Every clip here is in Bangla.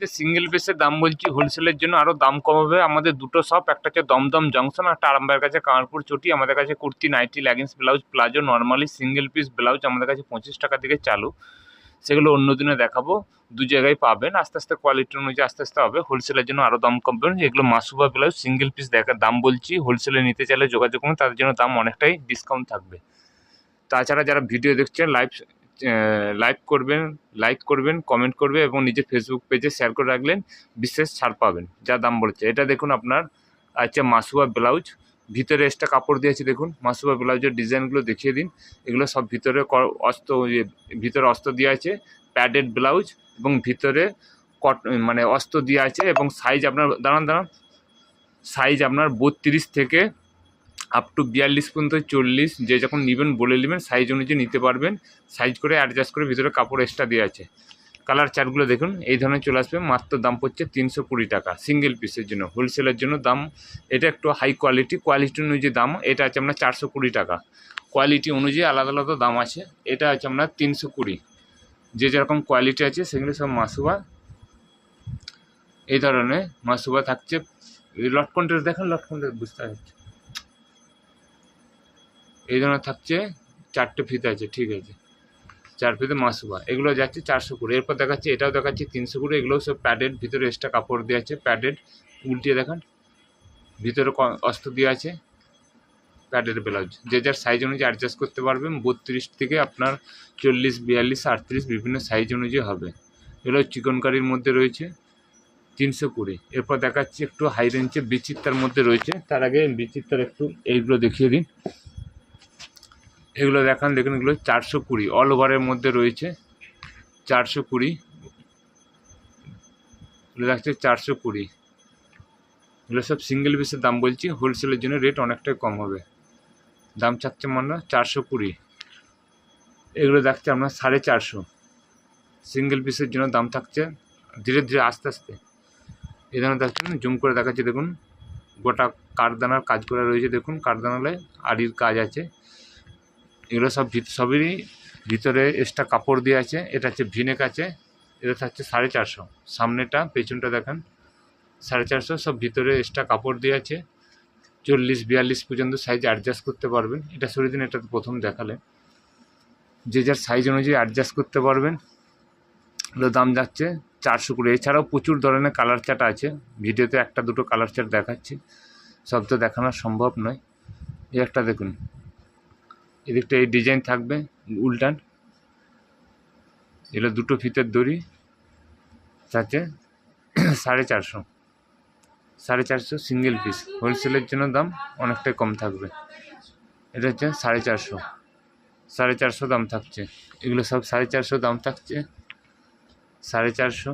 যে সিঙ্গেল পিসের দাম বলছি হোলসেলের জন্য আরও দাম কম হবে আমাদের দুটো শপ একটা হচ্ছে দমদম জংশন একটা আরামবাগের কাছে কামারপুর চটি। আমাদের কাছে kurti nightie leggings blouse palazzo normally single piece blouse আমাদের কাছে পঁচিশ টাকা থেকে চালু। সেগুলো অন্য দিনে দেখাবো। দু জায়গায় পাবেন। আস্তে আস্তে কোয়ালিটি অনুযায়ী আস্তে আস্তে হবে। হোলসেলের জন্য আরও দাম কমবে। এগুলো মাসুবা ব্লাউজ সিঙ্গেল পিস দেখার দাম বলছি। হোলসেলে নিতে চাইলে যোগাযোগ করুন। তাদের জন্য দাম অনেকটাই ডিসকাউন্ট থাকবে। তাছাড়া যারা ভিডিও দেখছেন লাইভ লাইভ করবেন লাইক করবেন কমেন্ট করবে এবং নিজের ফেসবুক পেজে শেয়ার করে রাখলেন বিশেষ ছাড় পাবেন। যা দাম বলেছে। এটা দেখুন আপনার আছে মাসুয়া ব্লাউজ ভিতরে এক্সট্রা কাপড় দিয়েছে দেখুন। মাসুয়া ব্লাউজের ডিজাইনগুলো দেখিয়ে দিন। এগুলো সব ভিতরে ক- অস্ত ইয়ে, ভিতরে অস্ত দেওয়া আছে। প্যাডেড ব্লাউজ এবং ভিতরে কট মানে অস্ত দেওয়া আছে এবং সাইজ আপনার দাঁড়ান দাঁড়ান। সাইজ আপনার বত্রিশ থেকে আপ টু বিয়াল্লিশ পর্যন্ত চল্লিশ, যে যখন নেবেন বলে নেবেন সাইজ অনুযায়ী নিতে পারবেন। সাইজ করে অ্যাডজাস্ট করে ভিতরে কাপড় এক্সট্রা দেওয়া আছে। কালার চার্টগুলো দেখুন, এই ধরনের চলে আসবে। মাত্র দাম পড়ছে তিনশো কুড়ি টাকা। সিঙ্গেল পিসের জন্য হোলসেলের জন্য দাম, এটা একটু হাই কোয়ালিটি কোয়ালিটি অনুযায়ী দাম, এটা আছে আপনার চারশো কুড়ি টাকা। কোয়ালিটি অনুযায়ী আলাদা আলাদা দাম আছে, এটা আছে আপনার তিনশো কুড়ি। যে যেরকম কোয়ালিটি আছে, সেগুলো সব মাসুবা এই ধরনের মাসুবা থাকছে। এই লটকনটা দেখেন, লটকনটা বুঝতে পারছি। এই ধরনের থাকছে, চারটে ফিতে আছে, ঠিক আছে। চার ফিতে মাসুবা, এগুলো যাচ্ছে চারশো কুড়ি এরপর দেখাচ্ছে, এটাও দেখাচ্ছে তিনশো কুড়ি এগুলো সব প্যাডেড ভিতরে এক্সট্রা কাপড় দেওয়া আছে প্যাডেড উল্টিয়ে দেখান, ভিতরে অস্ত্র দেওয়া আছে প্যাডেড ব্লাউজ যে যার সাইজ অনুযায়ী অ্যাডজাস্ট করতে পারবেন, বত্রিশ থেকে আপনার চল্লিশ, বিয়াল্লিশ, আটত্রিশ, বিভিন্ন সাইজ অনুযায়ী হবে। এগুলো চিকনকারির মধ্যে রয়েছে, তিনশো কুড়ি এরপর দেখাচ্ছি একটু হাই রেঞ্জে বিচিত্রার মধ্যে রয়েছে। তার আগে বিচিত্রার একটু এইগুলো দেখিয়ে দিন। এগুলো দেখান, দেখুন এগুলো চারশো কুড়ি অল ওভারের মধ্যে রয়েছে চারশো কুড়ি। এগুলো দেখছে চারশো কুড়ি। এগুলো সব সিঙ্গেল পিসের দাম বলছি হোলসেলের জন্য রেট অনেকটাই কম হবে। দাম চাচ্ছে মানে চারশো কুড়ি। এগুলো দেখছে আপনার সাড়ে চারশো। সিঙ্গেল পিসের জন্য দাম থাকছে ধীরে ধীরে আস্তে আস্তে। এই ধরনের দেখছেন জুম করে দেখাচ্ছে, দেখুন। গোটা কারদানার কাজ করা রয়েছে, দেখুন কারদানালে আড়ির কাজ আছে। এগুলো সব সবেরই ভিতরে এক্সট্রা কাপড় দিয়ে আছে। এটা হচ্ছে ভিনেক আছে, এটা থাকছে সাড়ে চারশো। সামনেটা, পেছনটা দেখেন, সাড়ে চারশো, সব ভিতরে এক্সট্রা কাপড় দিয়ে আছে। চল্লিশ, বিয়াল্লিশ পর্যন্ত সাইজ অ্যাডজাস্ট করতে পারবেন। এটা সরিয়ে দিন, এটা প্রথম দেখালে। যে যার সাইজ অনুযায়ী অ্যাডজাস্ট করতে পারবেন এগুলো দাম যাচ্ছে চারশো কুড়ি। এছাড়াও প্রচুর ধরনের কালার চার্ট আছে। ভিডিওতে একটা দুটো কালার চার্ট দেখাচ্ছি। সব তো দেখানো সম্ভব নয়। এই একটা দেখুন। এদিকটা এই ডিজাইন থাকবে, উল্টান। এগুলো দুটো ফিতের দড়ি যাচ্ছে সাড়ে চারশো। সাড়ে চারশো সিঙ্গেল পিস হোলসেলের জন্য দাম অনেকটাই কম থাকবে। এটা হচ্ছে সাড়ে চারশো। সাড়ে চারশো দাম থাকছে। এগুলো সব সাড়ে চারশো দাম থাকছে। সাড়ে চারশো।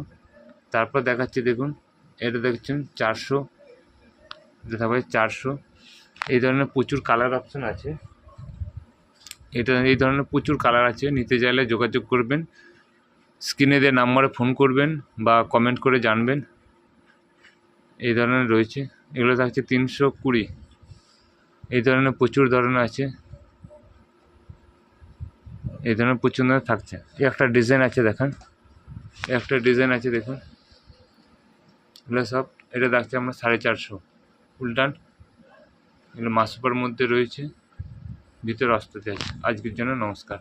তারপর দেখাচ্ছি দেখুন, এটা দেখছেন চারশো। থাকবে চারশো। এই ধরনের প্রচুর কালার অপশন আছে। এটা, এই ধরনের প্রচুর কালার আছে। নিতে চাইলে যোগাযোগ করবেন। স্ক্রিনে দিয়ে নাম্বারে ফোন করবেন বা কমেন্ট করে জানবেন। এই ধরনের রয়েছে। এগুলো থাকছে তিনশো কুড়ি। এই ধরনের প্রচুর ধরনের আছে। এই ধরনের প্রচুর ধরনের থাকছে। একটা ডিজাইন আছে দেখেন। একটা ডিজাইন আছে দেখুন। এগুলো সব, এটা দেখছে আমরা সাড়ে চারশো। উল্টান এগুলো মাসুপার মধ্যে রয়েছে। ভিতরে অস্ত্রতে আছে আজকের জন্য নমস্কার।